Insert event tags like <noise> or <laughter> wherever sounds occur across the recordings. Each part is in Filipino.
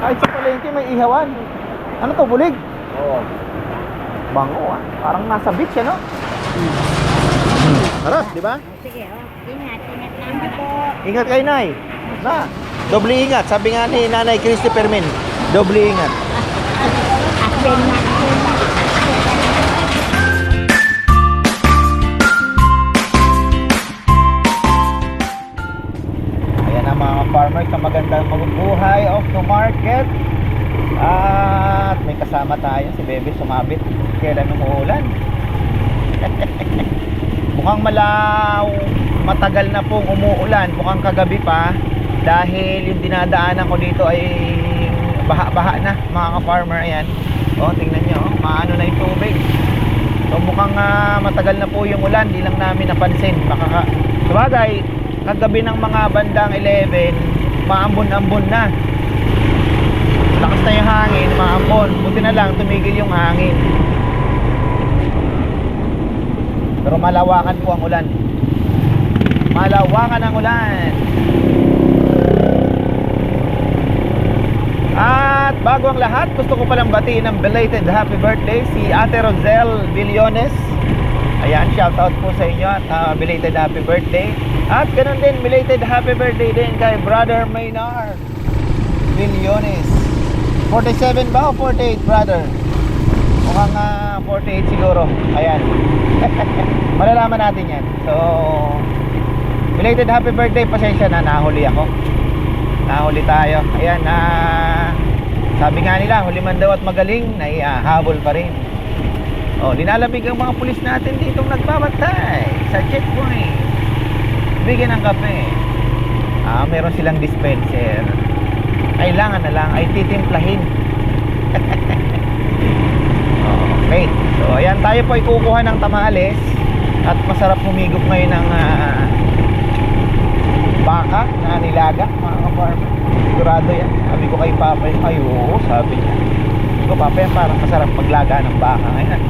Kahit sa palengke may ihawan. Ano to, bulig? Oo. Bango ah. Parang nasa beach ano? Harap, di ba? Sige, oh. Ingat, ingat naman po. Ingat kayo, Nay. Na. Doble ingat. Sabi nga ni Nanay Christopher Min. Doble ingat. Asin na, mga farmers sa magandang mabubuhay off the market. At may kasama tayo si Bebe sumabit. Kailan umuulan? <laughs> Mukhang malaw matagal na pong umuulan. Mukhang kagabi pa dahil yung dinadaanan ko dito ay baha-baha na mga ka-farmer ayan. O tingnan nyo, oh, maano na yung tubig. So mukhang ah, matagal na po yung ulan, di lang namin napansin. Baka ka, sabagay, kagabi ng mga bandang 11, maambon-ambon na. Lakas na yung hangin, maambon. Buti na lang, tumigil yung hangin. Pero malawakan po ang ulan. Malawakan ang ulan. At bago ang lahat, gusto ko palang batiin ng belated happy birthday si Ate Rosel Villones. Ayan, shout out po sa inyo at ah, belated happy birthday. At ganun din, belated happy birthday din kay Brother Maynard Villones. 47 ba o 48, brother? Mukhang ah, 48 siguro. Ayan. <laughs> Malalaman natin yan. So, belated happy birthday. Pasensya na, nahuli ako. Nahuli tayo. Ayan, na sabi nga nila, huli man daw at magaling, naihabol pa rin. Oh, linalamig ang mga pulis natin dito nagbabantay sa checkpoint. Bigyan ng kape. Ah, meron silang dispenser. Kailangan na lang ay titimplahin. <laughs> okay. So, ayan tayo po ay kukuha ng tamales at masarap humigop ngayon ng ah, baka na nilaga mga ka-farmer. Sigurado yan. Sabi ko kay Papa, ay oo, sabi niya. Ko, Papa, yan parang masarap maglaga ng baka ngayon.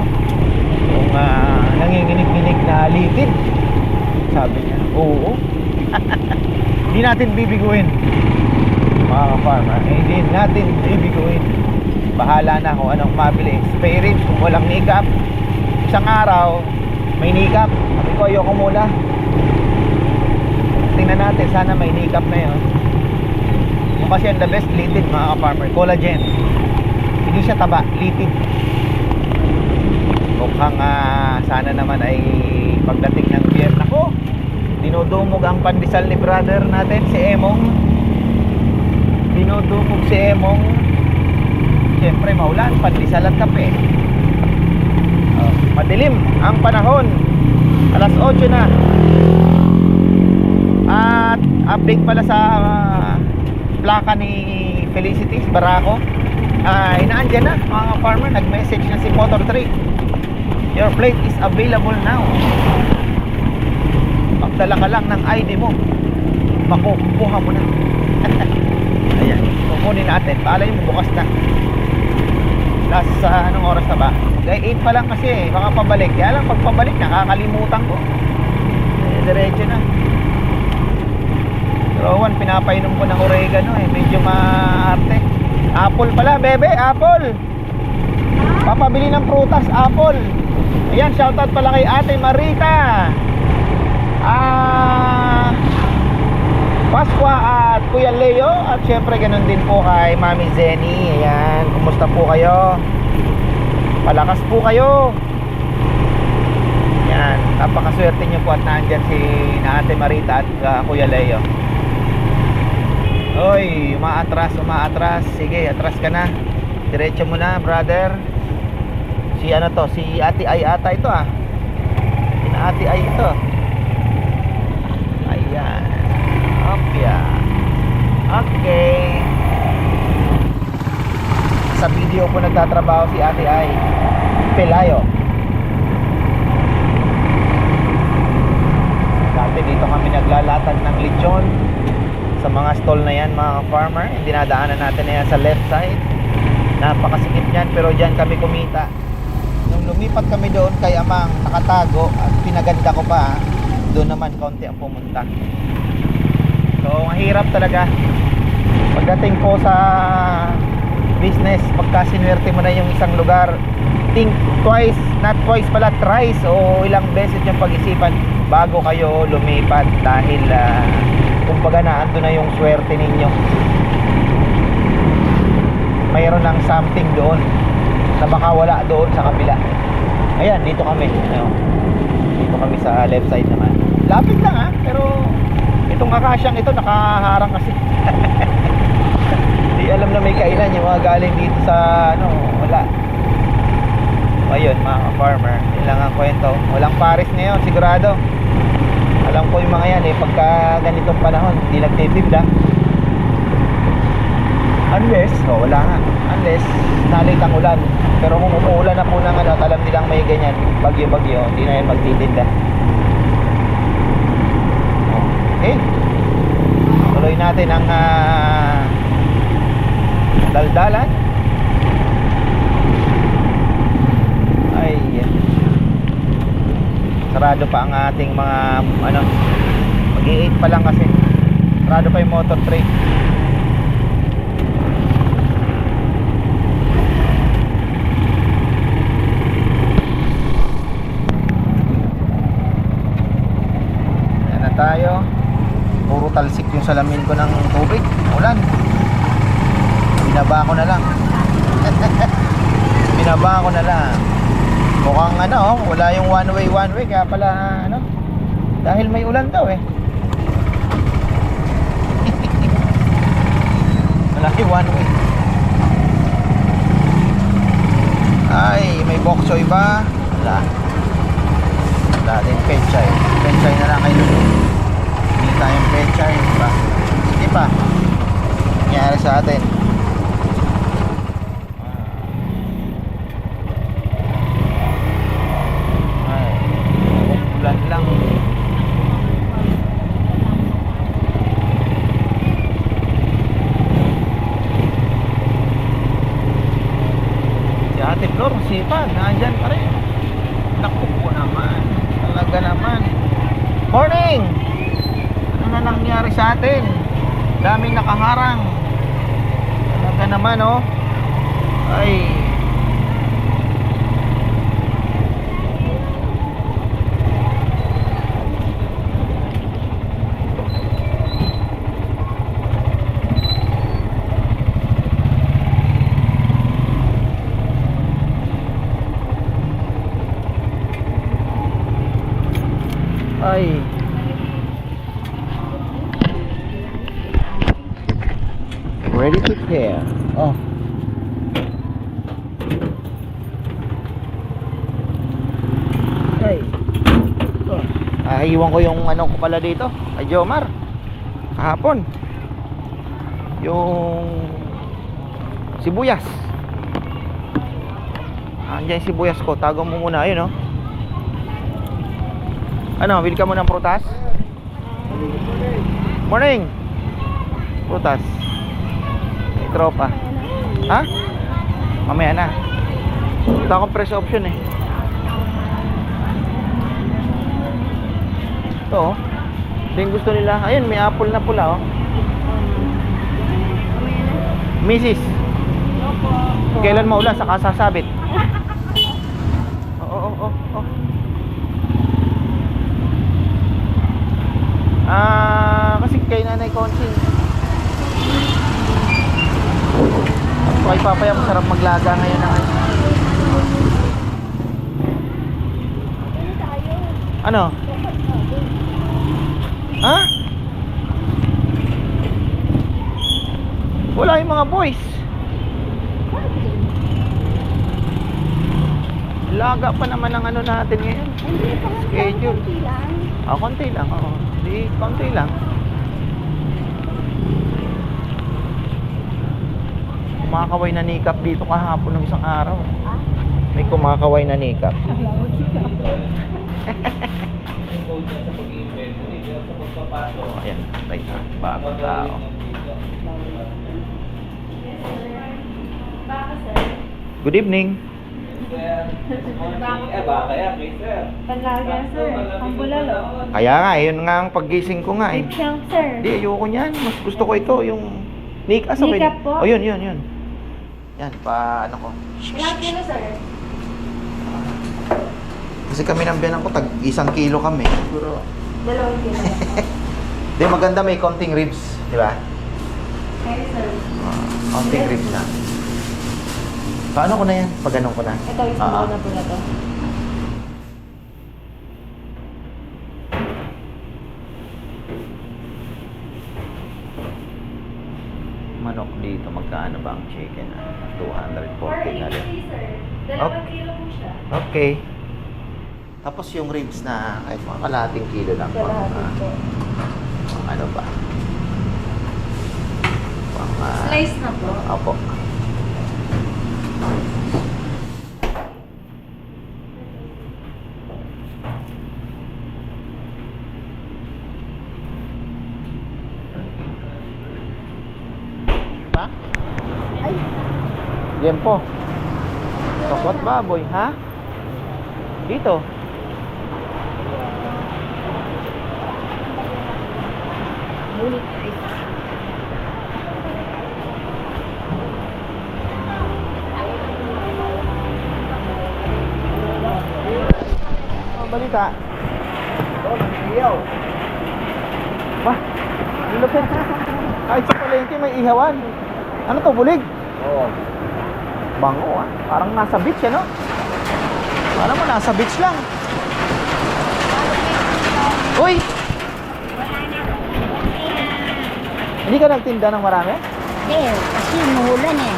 Yung ah, nanginginig-ginig na litid. Sabi niya, oo. <laughs> Hindi natin bibiguin. Mga ka-farmer, eh, hindi natin bibiguin. Bahala na kung anong mabili. Ribs kung walang nikap. Isang araw, may nikap. Sabi ko, ayoko muna tingnan natin sana may nikap na yun yung kasi ang the best litid mga ka-farmer collagen hindi siya taba litid. Mukhang ah, sana naman ay pagdating ng biyerna ko dinudumog ang pandesal ni brother natin si Emong. Dinudumog si Emong. Siyempre maulan pandesal at kape. Oh, madilim ang panahon. Alas 8 na. At update pala sa uh, plaka ni Felicities Barako. Ah, inaandyan na mga farmer, nag-message na si Motor 3. Your plate is available now. Magdala ka lang ng ID mo. Makukuha mo na. <laughs> Ayan, kukunin natin. Paalay mo bukas na. Last sa anong oras na ba? Mag 8 pa lang kasi eh. Baka pabalik. Kaya lang pag pabalik, nakakalimutan ko. Eh, diretso na. Rowan, pinapainom ko ng oregano eh. Medyo maarte. Apple pala, bebe. Apple. Papabili ng prutas, apple. Ayan, shoutout pala kay Ate Marita. Ah... Pasqua at Kuya Leo at syempre ganun din po kay Mami Zenny. Ayan, kumusta po kayo? Palakas po kayo. Yan, napakaswerte niyo po at nandyan si Ate Marita at uh, Kuya Leo. Oy, umaatras, umaatras. Sige, atras ka na. Diretso mo na, brother. Si ano to, si Ate Ay ata ito ah. Si Ate Ay ito. Ayan. Okay. Okay. Sa video po nagtatrabaho si Ate Ay. Pelayo. Dati dito kami naglalatag ng lechon sa mga stall na yan mga farmer. Dinadaanan natin na yan sa left side. Napakasikip yan pero dyan kami kumita. Nung lumipat kami doon kay Amang nakatago at pinaganda ko pa doon naman konti ang pumunta. So mahirap talaga. Pagdating po sa business. Pagka sinuwerte mo na yung isang lugar, think twice, not twice pala, thrice o ilang beses yung pag-isipan bago kayo lumipat dahil ah, kumbaga na ando na yung swerte ninyo. Mayroon ng something doon na baka wala doon sa kabila. Ayan, dito kami. Ano, dito kami sa left side naman. Lapit lang ha, pero itong akasyang ito nakaharang kasi. <laughs> Hindi alam na may kainan yung mga galing dito sa ano, wala. Ayun mga farmer, yun lang ang kwento. Walang pares ngayon, sigurado. Alam ko yung mga yan eh, pagka ganitong panahon, hindi nagtitinda. Unless, oh, wala nga. Unless, nalit ang ulan. Pero kung umuulan na po ng ano, at alam nilang may ganyan, bagyo-bagyo, hindi na yan magtitinda. Okay. Tuloy natin ang ah, daldalan. Ay. Sarado pa ang ating mga, ano, mag-i-8 pa lang kasi. Sarado pa yung motor trade. Yan na tayo. Puro talsik yung salamin ko ng tubig. Ulan. Binaba ko na lang. <laughs> Binaba ko na lang. Mukhang ano, wala yung one way, one way. Kaya pala, ano, dahil may ulan daw eh. <laughs> wala yung one way. Ay, may bok ba? Wala. Wala din pechay. Pechay na lang kayo. Hindi tayong pechay. Diba? Hindi pa. Nangyari sa atin. Ay, ulan lang. Si Ate Sipag, nandyan pa rin. Naku po naman. Talaga naman. Morning! Ano na nangyari sa atin? Daming nakaharang. Talaga naman, oh. Ay. Ready to tear. Oh. Ay. Oh. Ah, iwan ko yung ano ko pala dito. Ay, Jomar. Kahapon. Yung sibuyas. Andiyan yung sibuyas ko. Tago mo muna. Ayun, oh. Ano, bili ka muna ng prutas? Morning! Prutas. May tropa. Ha? Mamaya na. Ito akong press option eh. Ito oh. Ito yung gusto nila. Ayun, may apple na pula oh. Mrs. Kailan maulan saka sasabit? Oo, oo, oo, oo. Ah, kasi kay Nanay Conching. So, kay Papaya masarap maglaga ngayon ng ano. Ano? Ha? Wala yung mga boys. Laga pa naman ang ano natin ngayon. Hindi pa Schedule. konti lang. Ah, konti lang, oo. Di, konti lang. Kumakaway na nikap dito kahapon ng isang araw. May kumakaway na nikap. Oh, ayan, tayo na. Bagong tao. Good evening. Panlaga, sir. Pambulalo. Kaya nga, yun nga ang paggising ko nga eh. Lip siyang, sir. Hindi, ayoko niyan. Mas gusto ko ito, yung Nick, asa Nikap po? Oh, yun, yun, yun. Yan, pa ano ko. Ilang kilo, sir? Kasi kami ng biyanan ko, tag isang kilo kami. Siguro. Dalawang kilo. <laughs> Di maganda may konting ribs, di ba? Okay, sir. Ah, konting ribs na. Paano ko na yan? Pag ganun ko na. Ito, isang Ah, ah. buo na po na to. Manok dito, magkano ba ang chicken? 240 na rin. sir. Dalawang Okay. kilo po siya. Okay. Tapos yung ribs na kahit mga kalating kilo lang. Ah, po. Pang ano ba? Pang, ah, Slice na po. Opo. Pa? Ay. Yan po. Tokwat baboy, ha? Dito. Balita. Oh, nangiyaw. Ba? Lupit. Kahit sa palengke may ihawan. Ano to, bulig? Oo. Bango ah. Parang nasa beach ano? Parang mo nasa beach lang. Uy! Hindi ka nagtinda ng marami? Hindi, kasi umuulan eh.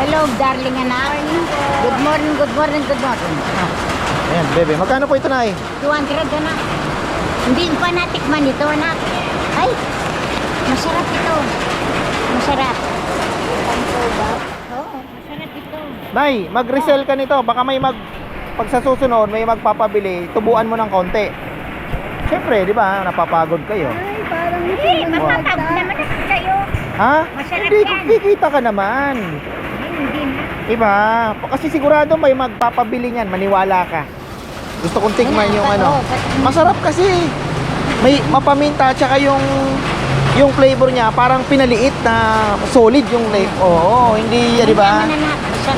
Hello, darling anak. Good morning, good morning, good morning. Ah, Ayan, bebe. Magkano po ito na 200 anak. Hindi pa natikman ito anak. Ay, masarap ito. Masarap. Oo, masarap ito. Nay, mag-resell ka nito. Baka may mag... Pag sa susunod, may magpapabili, tubuan mo ng konti. Siyempre, di ba? Napapagod kayo. Ay, parang hindi. Matatag naman ako sa'yo. Ha? Masarap Hindi, yan. kikita ka naman. Na. Diba? Kasi sigurado may magpapabili niyan, maniwala ka. Gusto kong tikman yung ano. Masarap kasi. May mapaminta tsaka yung yung flavor niya parang pinaliit na solid yung flavor. Oo, hindi, di ba?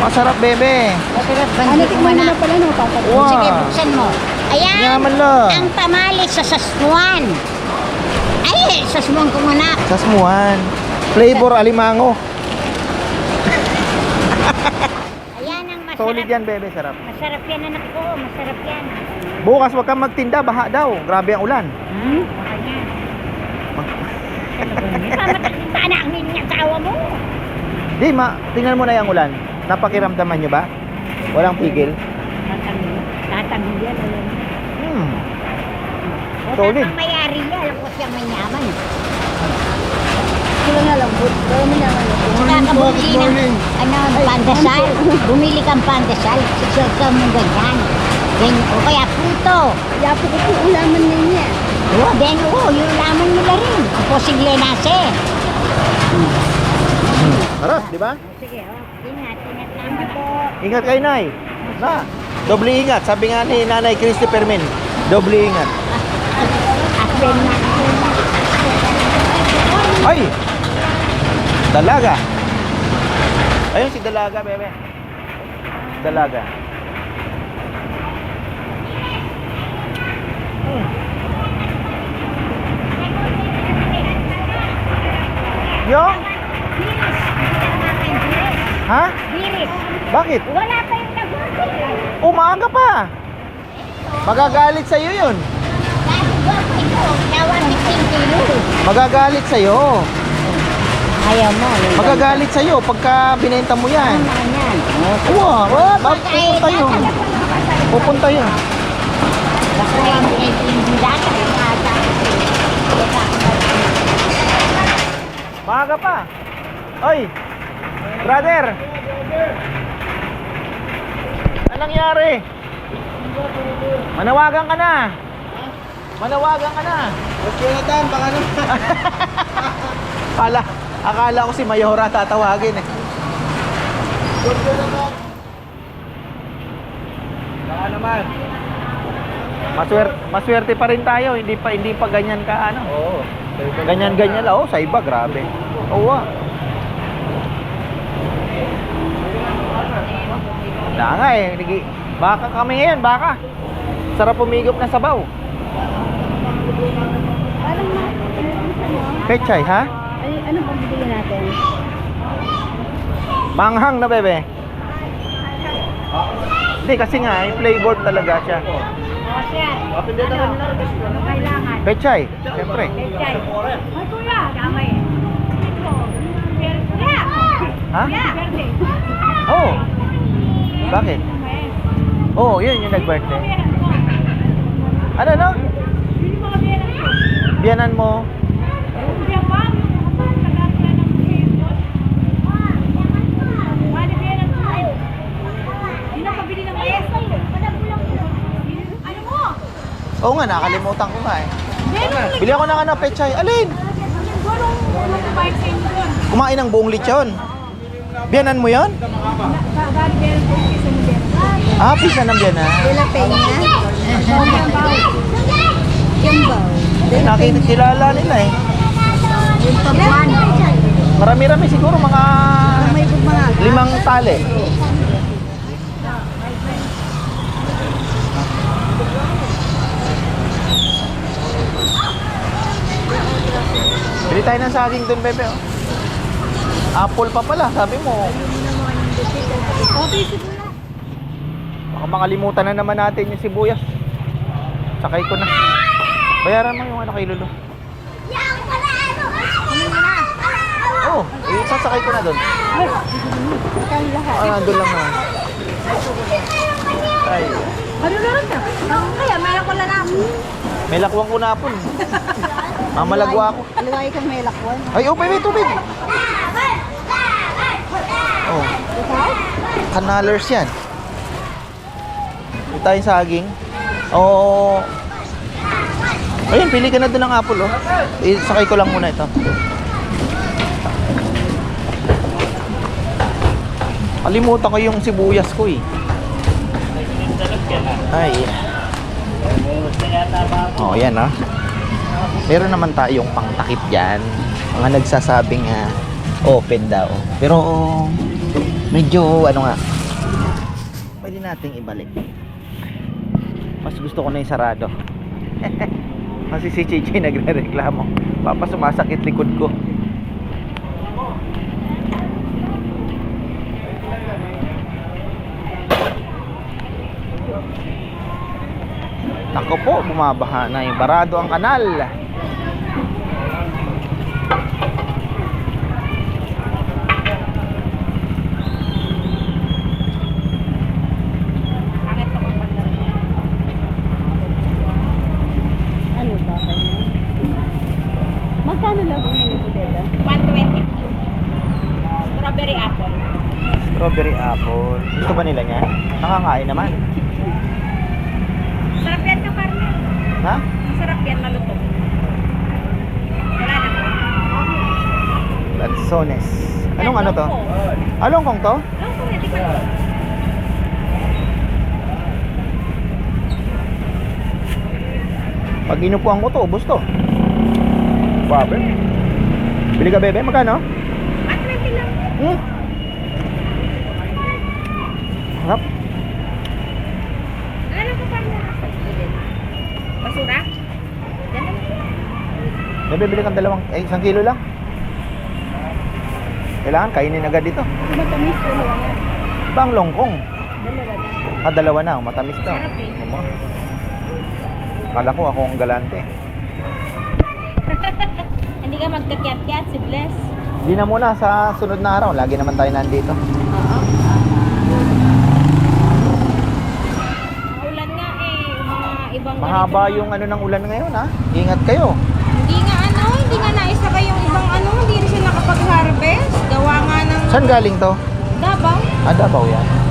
Masarap. Bebe. Masarap. Ano, tikman mo na pala no, Papa? Wow. Sige, buksan mo. Ayan. Yaman lang. Ang tamales sa sasmuan. Ay, sasmuan ko anak. Sasmuan. Flavor alimango. Ayan ang masarap. Solid yan, bebe. Sarap. Masarap yan anak ko. Masarap yan. Bukas wag kang magtinda, baha daw. Grabe ang ulan. Hmm? Baka yan. Mamatagin na ang niya asawa mo. Di, ma, tingnan mo na yung ulan. Napakiramdaman nyo ba? Walang pigil. Tatangin. Tatangin yan. Hmm. Wala Solid. kang mayari yan. Alam ko siya mayaman. Na lang po. Gawin mo na lang. Kakabuli ng ano, pandesal. Bumili kang pandesal. Sisig ka mo ganyan. Ganyan. O kaya puto. Kaya po ko po ulaman ninyo. Oh, then, oh, yung laman nila rin. Ang posible nase. Sarap, di ba? Sige, oh. Ingat, ingat naman po. Ingat kayo, Nay. Na, doble ingat. Sabi nga ni Nanay Christy Permin, doble ingat. Na. Ay! Dalaga. Ayun si Dalaga, bebe. Dalaga. Hmm. Yung? Ha? Biris. Bakit? Wala pa yung nag-order. Umaga pa. Magagalit sa'yo yun. 15 kilo. Magagalit sa'yo. Ayaw mo. Magagalit sa'yo pagka binenta mo yan. Ano yan? Wow, Oh, bab- pupunta yun. Pupunta yun. Data. Maaga pa. Oy, brother. Anong nangyari? Manawagan ka na. Manawagan ka na. Boss Jonathan, baka naman. <laughs> Akala, akala ko si Mayora tatawagin eh. Baka naman. Maswerte, maswerte pa rin tayo, hindi pa hindi pa ganyan ka ano. Oo. Ganyan-ganyan lang. Oh, sa iba grabe. Oo. ah. Nga eh, nagi, baka kami ngayon, baka. Sarap umigop na sabaw. Parang ma... Pechay, ha? Ano, ano bang bibigyan natin? Manghang na, bebe. Hindi, kasi nga, eh, flavored talaga siya. O, siya. Ano? Ano kailangan? Pechay, siyempre. Pechay. Ay, kuya. Tama eh. Kuya! Ha? Kuya! Oo. Oh. Bakit? Oo, oh, yun yung nag-birthday. Ano, no? Biyanan mo. Oo nga, nakalimutan ko nga eh. Bili ako ng ano, pechay. Alin? Kumain ng buong lechon. Biyanan mo yon? Ah, pisa ng biyanan. Dela Peña. Jumbo. Nakita kilala nila eh. Yung pabuan. Marami-rami siguro mga May mga limang tali. Bili tayo ng saging dun, bebe. Oh. Apple pa pala, sabi mo. Baka makalimutan na naman natin yung sibuyas. Sakay ko na. Bayaran mo yung ano kay Lulu. Oh, eh, sasakay ko na doon. Kang lahat. Ah, nandun lang na. Ay, Ano na rin na? Kaya meron ko lang na. may lakwang ko na po. <laughs> Mamalagwa ako. Aliway kang may lakwan. Ay, oh, may tubig. Oh, Ikaw? canalers yan. Ito tayong saging. Oo. Ayun, pili ka na doon ng apple, oh. Eh, sakay ko lang muna ito. Kalimutan ko yung sibuyas ko, eh. Ay. Oh, yan, ah. Meron naman tayong pangtakip dyan. Mga nagsasabing ah, open daw. Pero medyo ano nga, pwede nating ibalik. Mas gusto ko na yung sarado. <laughs> Kasi si Chichi nagre-reklamo. Papa sumasakit likod ko. Nako po, bumabaha na yung barado ang kanal. Ano ba kayo? Magkano lang ang yung pudela? 120. Strawberry apple. Strawberry apple. Gusto ba nila niya? Nakakain naman. Sarap yan ka, partner. Ha? Sarap yan, malutong. Wala na. Lanzones. Anong ano to? Along kong to? Longkong, hindi pa. Pag inupuan ko to, ubos to. Babe. Bili ka bebe, magkano? 120 lang. Hmm. Harap. Ano ka, partner? Basura? Yan lang. Bebe, bili kang dalawang, eh, isang kilo lang. Kailangan kainin agad dito. Matamis ko lang. Bang longkong. Dalawa na. Ah, dalawa na, matamis to. Sarap eh. Ano? Kala ko ako ang galante. <laughs> Hindi ka magkakyat-kyat, si Bless. Di na muna sa sunod na araw. Lagi naman tayo nandito. Oo. Ulan nga eh. Mga ibang Mahaba yung ano ng ulan ngayon ha. Ingat kayo. Hindi nga ano, hindi nga naisakay yung ibang ano, hindi rin sila nakapag-harvest. Gawa nga ng Saan galing to? Davao. Ah, Davao yan.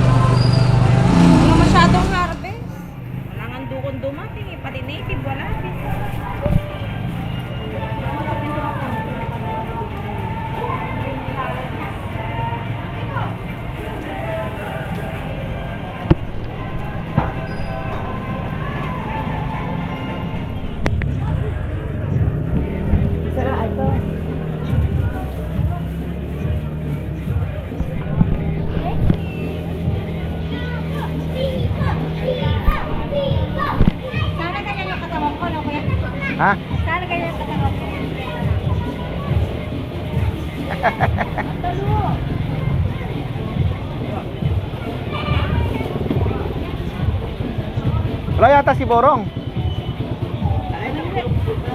Borong.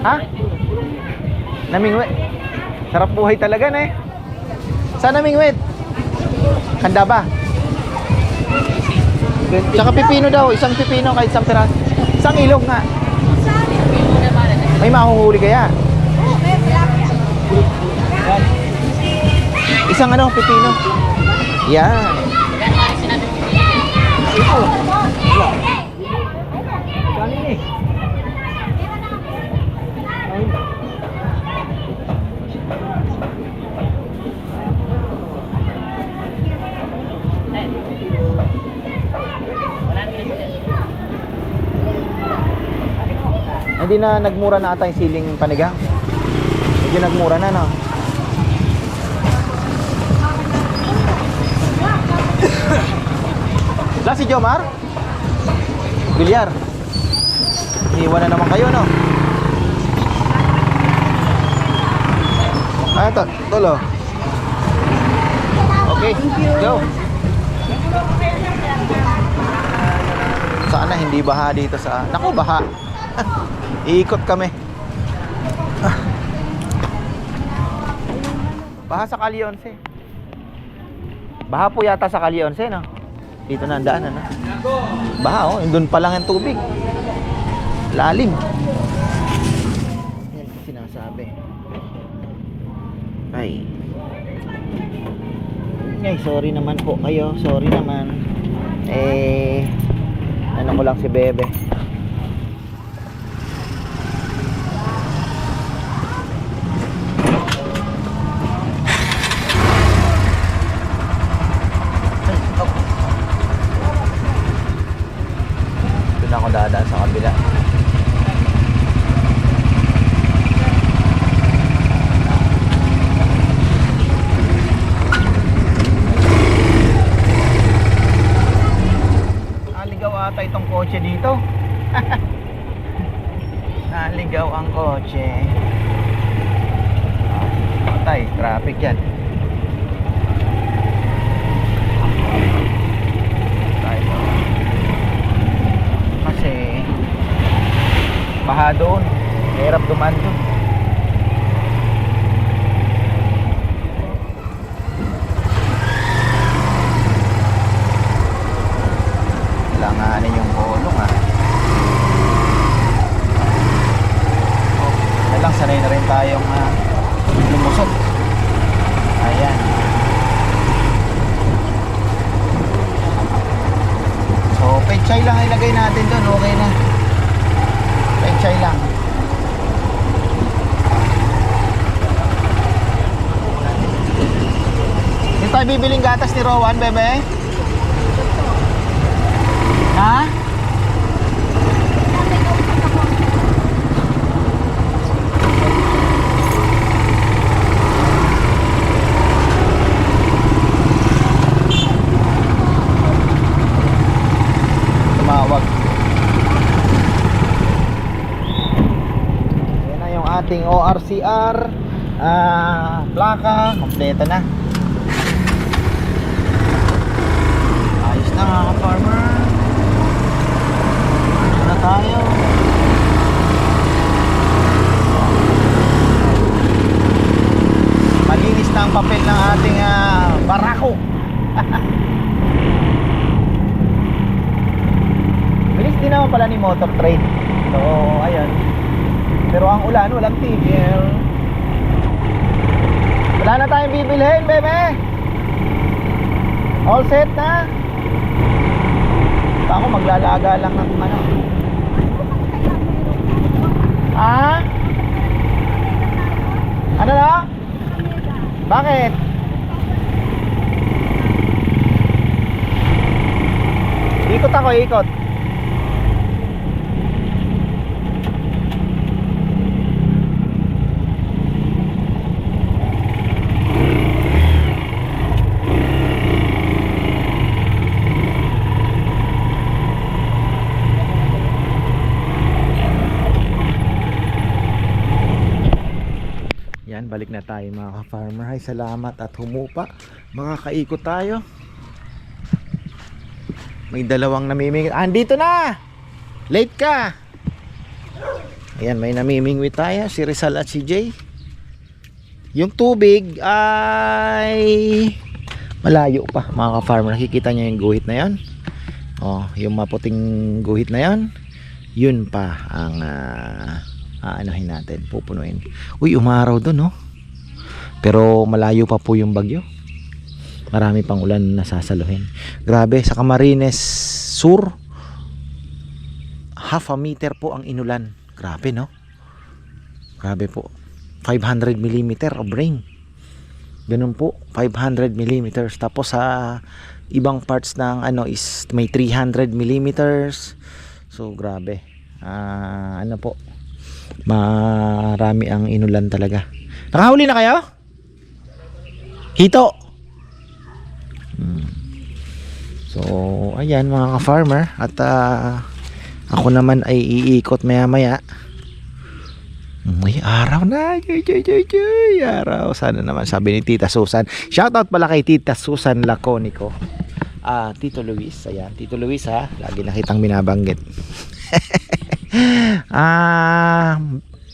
Ha? Namingwit. Sarap buhay talaga na eh. Saan namingwit? Handa ba? Tsaka pipino daw, isang pipino kahit isang piraso. Isang ilog nga. May mahuhuli kaya. Isang ano, pipino. Yan. Hindi na nagmura na ata yung siling panigang. Medyo nagmura na, no? <laughs> La si Jomar? Bilyar. Iwan na naman kayo, no? Ah, ito. Tulo. Okay, go. Sana hindi baha dito sa... Naku, baha. Iikot kami. Ah. Baha sa 11. Baha po yata sa 11, no? Dito na ang daanan, no? Baha, oh. Doon pa lang ang tubig. Lalim. Yan sinasabi. Ay. Ay, sorry naman po kayo. Sorry naman. Eh, ano ko lang si Bebe. Doon ako dadaan sa kabila. Naligaw ata itong kotse dito. <laughs> Naligaw ang kotse. Patay, traffic yan. Kasi baha doon. Hirap dumaan doon. Langanin yung bolong ah. Oh, na lang sanay na rin tayong ah, lumusot. Ayan. So, pechay lang ilagay natin doon. Okay na. Pechay lang. Hindi tayo bibiling gatas ni Rowan, bebe? Ha? Tumawag. Yan na yung ating ORCR. Ah, plaka, kompleto na. Ayos na mga ka-farmer. Dito na tayo. Malinis na ang papel ng ating ah, barako. <laughs> Bilis din naman pala ni motor trade. So, ayun. Pero ang ulan, walang tigil. Wala na tayong bibilhin, bebe. All set na. Ako maglalaga lang ng ano. Ah? Ano na? Bakit? Ikot ako, ikot. Tayo mga ka-farmer. Ay, salamat at humupa. Makakaikot tayo. May dalawang namimingwit. Ah, andito na! Late ka! Ayan, may namimingwit tayo. Si Rizal at si Jay. Yung tubig ay malayo pa mga ka-farmer. Nakikita niyo yung guhit na yan. Oh, yung maputing guhit na yan. Yun pa ang ah, aanohin natin, pupunuin. Uy, umaraw doon, no? Pero malayo pa po yung bagyo. Marami pang ulan na sasaluhin. Grabe, sa Camarines Sur, half a meter po ang inulan. Grabe, no? Grabe po. 500 millimeter of rain. Ganun po, 500 millimeters. Tapos sa ibang parts ng ano is may 300 millimeters. So, grabe. Ah, ano po, marami ang inulan talaga. Nakahuli na kayo? Hito. Hmm. So, ayan mga ka-farmer at ah, ako naman ay iikot maya maya. May araw na. Joy, joy, joy, joy. Araw. Sana naman sabi ni Tita Susan. Shoutout pala kay Tita Susan Laconico. Ah, Tito Luis. Ayan, Tito Luis ha. Lagi nakitang binabanggit. <laughs> ah,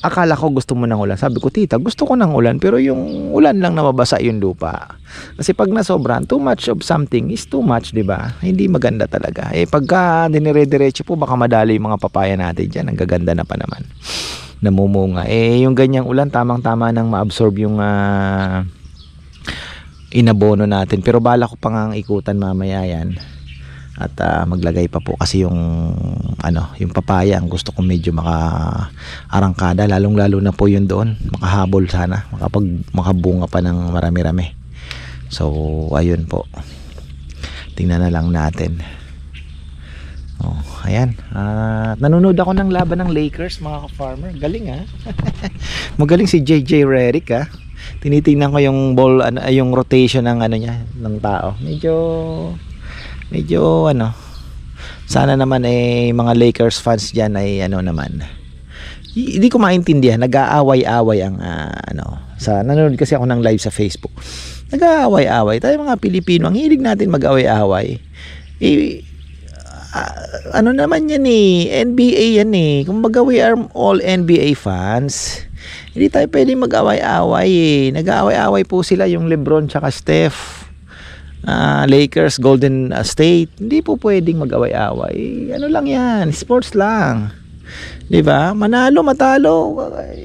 akala ko gusto mo ng ulan. Sabi ko, tita, gusto ko ng ulan. Pero yung ulan lang nababasa yung lupa. Kasi pag nasobran, too much of something is too much, di ba? Hindi maganda talaga. Eh, pagka dinire-diretso po, baka madali yung mga papaya natin dyan. Ang gaganda na pa naman. Namumunga. Eh, yung ganyang ulan, tamang-tama nang ma-absorb yung ah, inabono natin. Pero bala ko pang ang ikutan mamaya yan at ah, maglagay pa po kasi yung ano yung papaya ang gusto ko medyo maka arangkada. Lalong lalo na po yun doon. Makahabol sana. Makapag makabunga pa ng marami-rami. So ayun po. Tingnan na lang natin. Oh ayan. At nanonood ako ng laban ng Lakers mga ka-farmer. Galing ha <laughs> magaling si JJ Redick ha tinitingnan ko yung ball ano, yung rotation ng ano niya ng tao. Medyo medyo ano sana naman eh mga Lakers fans diyan ay ano naman Hi- hindi ko maintindihan nag-aaway-away ang ah, ano sa nanonood kasi ako ng live sa Facebook. Nag-aaway-away tayo mga Pilipino ang hilig natin mag-away-away eh, ah, ano naman yan eh NBA yan eh. Kumbaga we are all NBA fans hindi tayo pwede mag-away-away eh. Nag-aaway-away po sila yung Lebron tsaka Steph ah, Lakers, Golden ah, State, hindi po pwedeng mag-away-away. Ano lang yan, sports lang. 'Di ba? Manalo, matalo,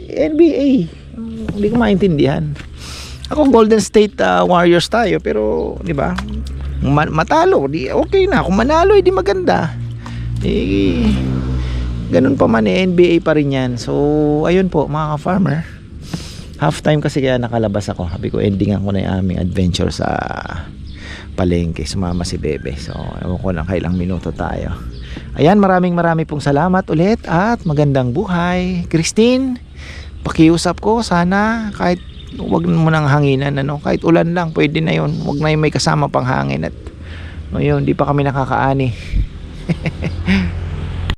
NBA. Hmm, Hindi ko maintindihan. Ako Golden State ah, Warriors tayo, pero 'di ba? Ma- matalo, di okay na. Kung manalo, hindi maganda. Eh, ganun pa man eh, NBA pa rin yan. So, ayun po, mga ka-farmer. Half time kasi kaya nakalabas ako. Sabi ko, endingan ko na yung aming adventure sa palengke. Sumama si Bebe. So, ewan ko lang kailang minuto tayo. Ayan, maraming marami pong salamat ulit at magandang buhay. Christine, pakiusap ko sana kahit wag mo nang hanginan ano, kahit ulan lang pwede na 'yon. Wag na yung may kasama pang hangin at ngayon di pa kami nakakaani. <laughs>